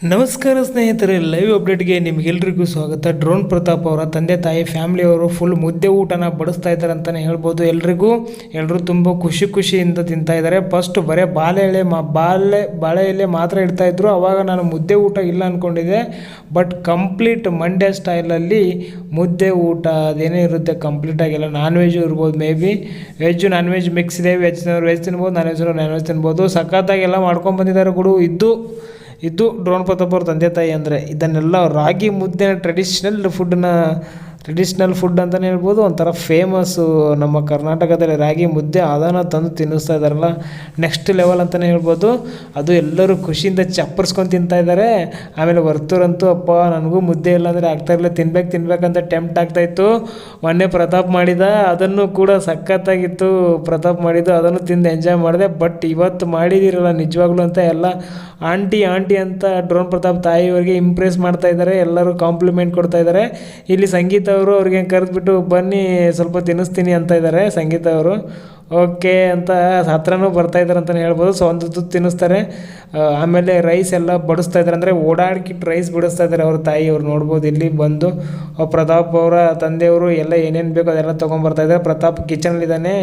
ನಮಸ್ಕಾರ ಸ್ನೇಹಿತರೆ ಲೈವ್ ಅಪ್ಡೇಟ್ಗೆ ನಿಮಗೆಲ್ರಿಗೂ ಸ್ವಾಗತ. ಡ್ರೋನ್ ಪ್ರತಾಪ್ ಅವರ ತಂದೆ ತಾಯಿ ಫ್ಯಾಮಿಲಿಯವರು ಫುಲ್ ಮುದ್ದೆ ಊಟನ ಬಡಿಸ್ತಾ ಇದ್ದಾರೆ ಅಂತಲೇ ಹೇಳ್ಬೋದು ಎಲ್ರಿಗೂ. ಎಲ್ಲರೂ ತುಂಬ ಖುಷಿ ಖುಷಿಯಿಂದ ತಿಂತಾ ಇದ್ದಾರೆ. ಫಸ್ಟ್ ಬರೀ ಬಾಳೆ ಎಲೆ ಮಾ, ಬಾಳೆ ಬಾಳೆ ಎಲೆ ಮಾತ್ರ ಇಡ್ತಾ ಇದ್ದರು ಅವಾಗ ನಾನು ಮುದ್ದೆ ಊಟ ಇಲ್ಲ ಅಂದ್ಕೊಂಡಿದ್ದೆ ಬಟ್ ಕಂಪ್ಲೀಟ್ ಮಂಡ್ಯ ಸ್ಟೈಲಲ್ಲಿ ಮುದ್ದೆ ಊಟ ಅದೇನೇ ಇರುತ್ತೆ ಕಂಪ್ಲೀಟ್ ಆಗಿಲ್ಲ ನಾನ್ ವೆಜ್ ಇರ್ಬೋದು may be veg non veg mix ಇದೆ ವೆಜ್ ವೆಜ್ ತಿನ್ಬೋದು ನಾನ್ ವೆಜ್ ನಾನ್ ವೆಜ್ ತಿನ್ಬೋದು ಸಖತ್ತಾಗೆಲ್ಲ ಮಾಡ್ಕೊಂಡು ಬಂದಿದ್ದಾರೆ ಗುಡು. ಇದ್ದು ಇದು ಡ್ರೋನ್ ಪ್ರತಾಪ್ ಅವ್ರ ತಂದೆ ತಾಯಿ ಅಂದರೆ ಇದನ್ನೆಲ್ಲ ರಾಗಿ ಮುದ್ದೆ ಟ್ರೆಡಿಷ್ನಲ್ ಫುಡ್ನ ಟ್ರೆಡಿಷ್ನಲ್ ಫುಡ್ ಅಂತಲೇ ಹೇಳ್ಬೋದು. ಒಂಥರ ಫೇಮಸ್ಸು ನಮ್ಮ ಕರ್ನಾಟಕದಲ್ಲಿ ರಾಗಿ ಮುದ್ದೆ ಅದನ್ನು ತಂದು ತಿನ್ನಿಸ್ತಾ ಇದ್ದಾರಲ್ಲ. ನೆಕ್ಸ್ಟ್ ಲೆವೆಲ್ ಅಂತಲೇ ಹೇಳ್ಬೋದು. ಅದು ಎಲ್ಲರೂ ಖುಷಿಯಿಂದ ಚಪ್ಪರ್ಸ್ಕೊಂಡು ತಿಂತಾ ಇದ್ದಾರೆ. ಆಮೇಲೆ ವರ್ತೂರಂತೂ ಅಪ್ಪ ನನಗೂ ಮುದ್ದೆ ಇಲ್ಲ ಅಂದರೆ ಆಗ್ತಾ ಇರಲಿಲ್ಲ. ತಿನ್ಬೇಕು ತಿನ್ಬೇಕಂತ ಟೆಂಪ್ಟ್ ಆಗ್ತಾಯಿತ್ತು ಮೊನ್ನೆ ಪ್ರತಾಪ್ ಮಾಡಿದ, ಅದನ್ನು ಕೂಡ ಸಖತ್ತಾಗಿತ್ತು. ಪ್ರತಾಪ್ ಮಾಡಿದ್ದು, ಅದನ್ನು ತಿಂದು ಎಂಜಾಯ್ ಮಾಡಿದೆ. ಬಟ್ ಇವತ್ತು ಮಾಡಿದಿರಲ್ಲ ನಿಜವಾಗ್ಲೂ ಅಂತ ಎಲ್ಲ ಆಂಟಿ ಆಂಟಿ ಅಂತ ಡ್ರೋನ್ ಪ್ರತಾಪ್ ತಾಯಿಯವರಿಗೆ ಇಂಪ್ರೆಸ್ ಮಾಡ್ತಾ ಇದ್ದಾರೆ. ಎಲ್ಲರೂ ಕಾಂಪ್ಲಿಮೆಂಟ್ ಕೊಡ್ತಾ ಇದ್ದಾರೆ. ಇಲ್ಲಿ ಸಂಗೀತ ಅವರು ಅವ್ರಿಗೆ ಕರೆದ್ಬಿಟ್ಟು, ಬನ್ನಿ ಸ್ವಲ್ಪ ತಿನ್ನಿಸ್ತೀನಿ ಅಂತ ಇದ್ದಾರೆ ಸಂಗೀತ ಅವರು ಓಕೆ ಅಂತ ಹತ್ರನೂ ಬರ್ತಾ ಇದ್ದಾರೆ ಅಂತಲೇ ಹೇಳ್ಬೋದು. ಸೊ ಒಂದು ತುತ್ತು ತಿನ್ನಿಸ್ತಾರೆ. ಆಮೇಲೆ ರೈಸ್ ಎಲ್ಲ ಬಡಿಸ್ತಾ ಇದ್ದಾರೆ ಅಂದರೆ ಓಡಾಡ್ಕಿಟ್ಟು ರೈಸ್ ಬಿಡಿಸ್ತಾ ಇದ್ದಾರೆ ಅವ್ರ ತಾಯಿ. ಅವ್ರು ನೋಡ್ಬೋದು, ಇಲ್ಲಿ ಬಂದು ಪ್ರತಾಪ್ ಅವರ ತಂದೆಯವರು ಎಲ್ಲ ಏನೇನು ಬೇಕೋ ಅದೆಲ್ಲ ತೊಗೊಂಬರ್ತಾ ಇದ್ದಾರೆ ಪ್ರತಾಪ್ ಕಿಚನಲ್ಲಿದ್ದಾನೆ